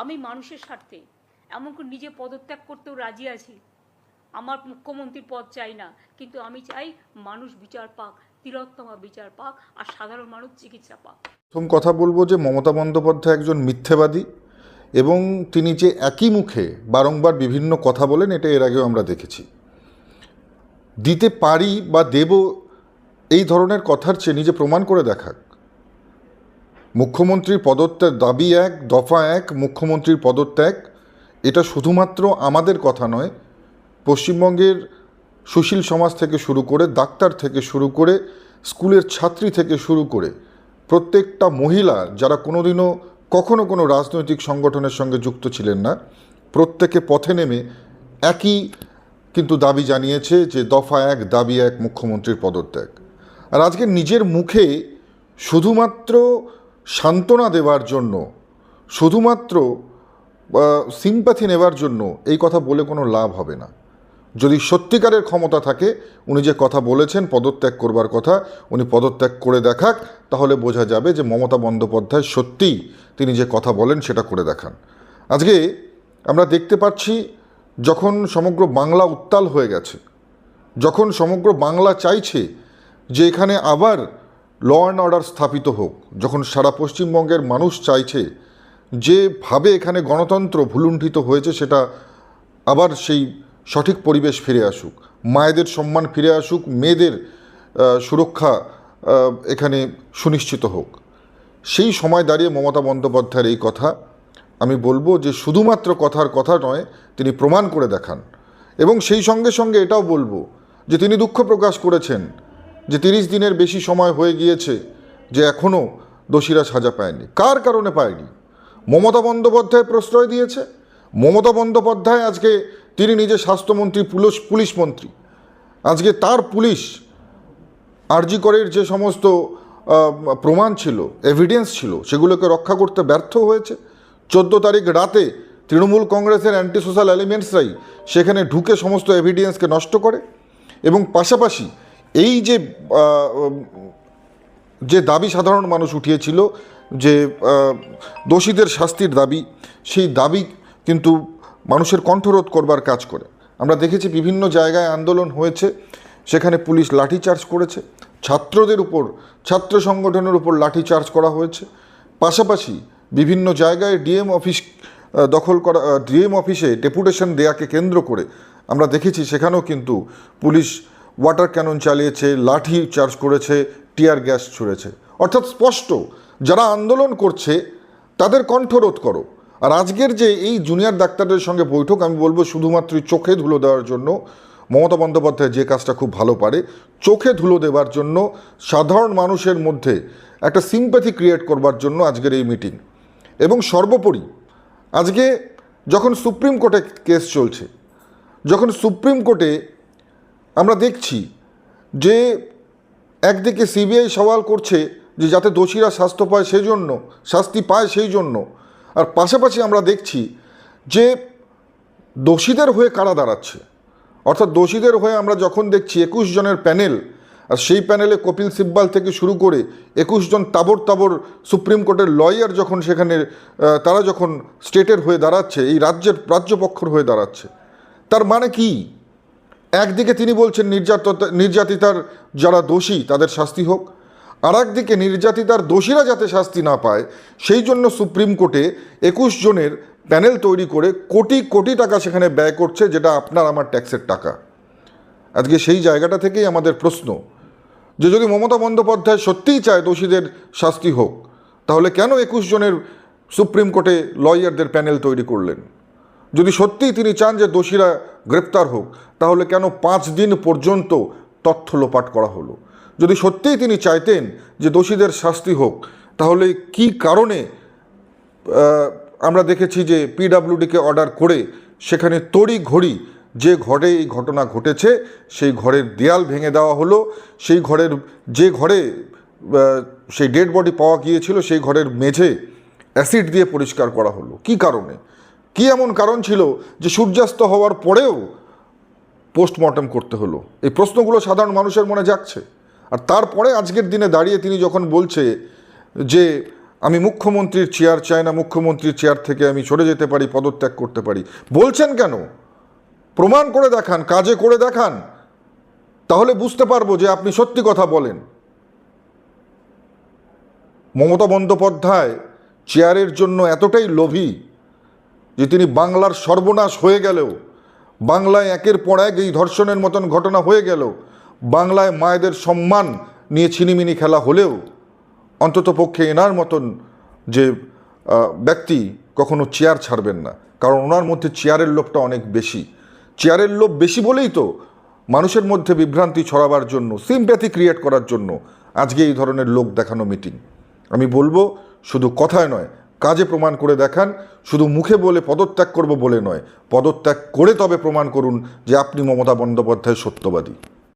আমি মানুষের স্বার্থে এমনকি নিজে পদত্যাগ করতেও রাজি আছি। আমার মুখ্যমন্ত্রীর পদ চাই না, কিন্তু আমি চাই মানুষ বিচার পাক, তিলোত্তমা বিচার পাক, আর সাধারণ মানুষ চিকিৎসা পাক। প্রথম কথা বলব যে মমতা বন্দ্যোপাধ্যায় একজন মিথ্যেবাদী এবং তিনি যে একই মুখে বারংবার বিভিন্ন কথা বলেন, এটা এর আগেও আমরা দেখেছি। দিতে পারি বা দেব এই ধরনের কথার চেয়ে নিজে প্রমাণ করে দেখাক। মুখ্যমন্ত্রীর পদত্যাগ দাবি এক, দফা এক, মুখ্যমন্ত্রীর পদত্যাগ, এটা শুধুমাত্র আমাদের কথা নয়, পশ্চিমবঙ্গের সুশীল সমাজ থেকে শুরু করে, ডাক্তার থেকে শুরু করে, স্কুলের ছাত্রী থেকে শুরু করে, প্রত্যেকটা মহিলা যারা কোনোদিনও, কখনো কোনো রাজনৈতিক সংগঠনের সঙ্গে যুক্ত ছিলেন না, প্রত্যেকে পথে নেমে একই কিন্তু দাবি জানিয়েছে যে দফা এক, দাবি এক, মুখ্যমন্ত্রীর পদত্যাগ। আর আজকে নিজের মুখে শুধুমাত্র সান্ত্বনা দেওয়ার জন্য, শুধুমাত্র সিম্প্যাথি নেবার জন্য এই কথা বলে কোনো লাভ হবে না। যদি সত্যিকারের ক্ষমতা থাকে, উনি যে কথা বলেছেন, পদত্যাগ করবার কথা, উনি পদত্যাগ করে দেখাক, তাহলে বোঝা যাবে যে মমতা বন্দ্যোপাধ্যায় সত্যিই তিনি যে কথা বলেন, সেটা করে দেখান। আজকে আমরা দেখতে পাচ্ছি, যখন সমগ্র বাংলা উত্তাল হয়ে গেছে, যখন সমগ্র বাংলা চাইছে যে এখানে আবার ল অ্যান্ড অর্ডার স্থাপিত হোক, যখন সারা পশ্চিমবঙ্গের মানুষ চাইছে যেভাবে এখানে গণতন্ত্র ভুলুণ্ঠিত হয়েছে সেটা আবার সেই সঠিক পরিবেশ ফিরে আসুক, মায়েদের সম্মান ফিরে আসুক, মেয়েদের সুরক্ষা এখানে সুনিশ্চিত হোক। সেই সময় দাঁড়িয়ে মমতা বন্দ্যোপাধ্যায়ের এই কথা আমি বলব যে শুধুমাত্র কথার কথা নয়, তিনি প্রমাণ করে দেখান। এবং সেই সঙ্গে সঙ্গে এটাও বলব যে তিনি দুঃখ প্রকাশ করেছেন যে তিরিশ দিনের বেশি সময় হয়ে গিয়েছে যে এখনও দোষীরা সাজা পায়নি। কার কারণে পায়নি? মমতা বন্দ্যোপাধ্যায় প্রশ্রয় দিয়েছে। মমতা বন্দ্যোপাধ্যায় আজকে তিনি নিজে স্বাস্থ্যমন্ত্রী পুলিশ পুলিশ মন্ত্রী। আজকে তার পুলিশ আরজি করের যে সমস্ত প্রমাণ ছিল এভিডেন্স ছিল, সেগুলোকে রক্ষা করতে ব্যর্থ হয়েছে। চোদ্দ তারিখ রাতে তৃণমূল কংগ্রেসের অ্যান্টি সোশ্যাল এলিমেন্টসরাই সেখানে ঢুকে সমস্ত এভিডেন্সকে নষ্ট করে। এবং পাশাপাশি এই যে যে দাবি সাধারণ মানুষ উঠিয়েছিল যে দোষীদের শাস্তির দাবি, সেই দাবি কিন্তু মানুষের কণ্ঠরোধ করবার কাজ করে। আমরা দেখেছি বিভিন্ন জায়গায় আন্দোলন হয়েছে, সেখানে পুলিশ লাঠিচার্জ করেছে, ছাত্রদের উপর, ছাত্র সংগঠনের উপর লাঠিচার্জ করা হয়েছে। পাশাপাশি বিভিন্ন জায়গায় ডিএম অফিস দখল করা ডিএম অফিসে ডেপুটেশন দেয়াকে কেন্দ্র করে আমরা দেখেছি, সেখানেও কিন্তু পুলিশ ওয়াটার ক্যানন চালিয়েছে, লাঠি চার্জ করেছে, টিয়ার গ্যাস ছুঁড়েছে। অর্থাৎ স্পষ্ট, যারা আন্দোলন করছে, তাদের কণ্ঠরোধ করো। আর আজকের যে এই জুনিয়র ডাক্তারদের সঙ্গে বৈঠক, আমি বলব শুধুমাত্র চোখে ধুলো দেওয়ার জন্য। মমতা বন্দ্যোপাধ্যায় যে কাজটা খুব ভালো পারে, চোখে ধুলো দেওয়ার জন্য, সাধারণ মানুষের মধ্যে একটা সিম্প্যাথি ক্রিয়েট করবার জন্য আজকের এই মিটিং এবং সর্বোপরি, আজকে যখন সুপ্রিম কোর্টে কেস চলছে, যখন সুপ্রিম কোর্টে আমরা দেখছি যে একদিকে সিবিআই সওয়াল করছে যে যাতে দোষীরা শাস্তি পায় সেই জন্য শাস্তি পায় সেই জন্য আর পাশাপাশি আমরা দেখছি যে দোষীদের হয়ে কারা দাঁড়াচ্ছে। অর্থাৎ দোষীদের হয়ে আমরা যখন দেখছি একুশ জনের প্যানেল, আর সেই প্যানেলে কপিল সিব্বাল থেকে শুরু করে একুশ জন তাবর তাবর সুপ্রিম কোর্টের লয়ার যখন সেখানে তারা যখন স্টেটের হয়ে দাঁড়াচ্ছে, এই রাজ্যের, রাজ্যপক্ষর হয়ে দাঁড়াচ্ছে, তার মানে কি? একদিকে তিনি বলছেন নির্যাত নির্যাতিতার যারা দোষী, তাদের শাস্তি হোক। আর একদিকে নির্যাতিতার দোষীরা যাতে শাস্তি না পায়, সেই জন্য সুপ্রিম কোর্টে একুশ জনের প্যানেল তৈরি করে কোটি কোটি টাকা সেখানে ব্যয় করছে, যেটা আপনার আমার ট্যাক্সের টাকা। আজকে সেই জায়গাটা থেকেই আমাদের প্রশ্ন, যে যদি মমতা বন্দ্যোপাধ্যায় সত্যিই চায় দোষীদের শাস্তি হোক, তাহলে কেন একুশ জনের সুপ্রিম কোর্টে লয়ারদের প্যানেল তৈরি করলেন? যদি সত্যিই তিনি চান যে দোষীরা গ্রেপ্তার হোক, তাহলে কেন পাঁচ দিন পর্যন্ত তথ্য লোপাট করা হলো? যদি সত্যিই তিনি চাইতেন যে দোষীদের শাস্তি হোক, তাহলে কি কারণে আমরা দেখেছি যে পিডাব্লিউডিকে অর্ডার করে সেখানে তড়ি ঘড়ি যে ঘরে এই ঘটনা ঘটেছে, সেই ঘরের দেয়াল ভেঙে দেওয়া হলো, সেই ঘরের যে ঘরে সেই ডেড বডি পাওয়া গিয়েছিল, সেই ঘরের মেঝে অ্যাসিড দিয়ে পরিষ্কার করা হলো। কি কারণে? কি এমন কারণ ছিল যে সূর্যাস্ত হওয়ার পরেও পোস্টমর্টম করতে হলো? এই প্রশ্নগুলো সাধারণ মানুষের মনে যাচ্ছে আর তারপরে আজকের দিনে দাঁড়িয়ে তিনি যখন বলছে যে, আমি মুখ্যমন্ত্রীর চেয়ার চাই না, মুখ্যমন্ত্রীর চেয়ার থেকে আমি সরে যেতে পারি, পদত্যাগ করতে পারি। বলছেন কেন? প্রমাণ করে দেখান, কাজে করে দেখান। তাহলে বুঝতে পারব যে আপনি সত্যি কথা বলেন। মমতা বন্দ্যোপাধ্যায় চেয়ারের জন্য এতটাই লোভী যে তিনি বাংলার সর্বনাশ হয়ে গেলেও, বাংলায় একের পর এক এই ধর্ষণের মতন ঘটনা হয়ে গেল বাংলায় মায়েদের সম্মান নিয়ে ছিনিমিনি খেলা হলেও, অন্তত পক্ষে এনার মতন যে ব্যক্তি কখনো চেয়ার ছাড়বেন না। কারণ ওনার মধ্যে চেয়ারের লোভটা অনেক বেশি। চেয়ারের লোভ বেশি বলেই তো মানুষের মধ্যে বিভ্রান্তি ছড়াবার জন্য সিম্প্যাথি ক্রিয়েট করার জন্য আজকে এই ধরনের লোক দেখানো মিটিং আমি বলব, শুধু কথায় নয় কাজে প্রমাণ করে দেখান, শুধু মুখে বলে পদত্যাগ করব বলে নয়, পদত্যাগ করে তবে প্রমাণ করুন যে আপনি মমতা বন্দ্যোপাধ্যায় সত্যবাদী।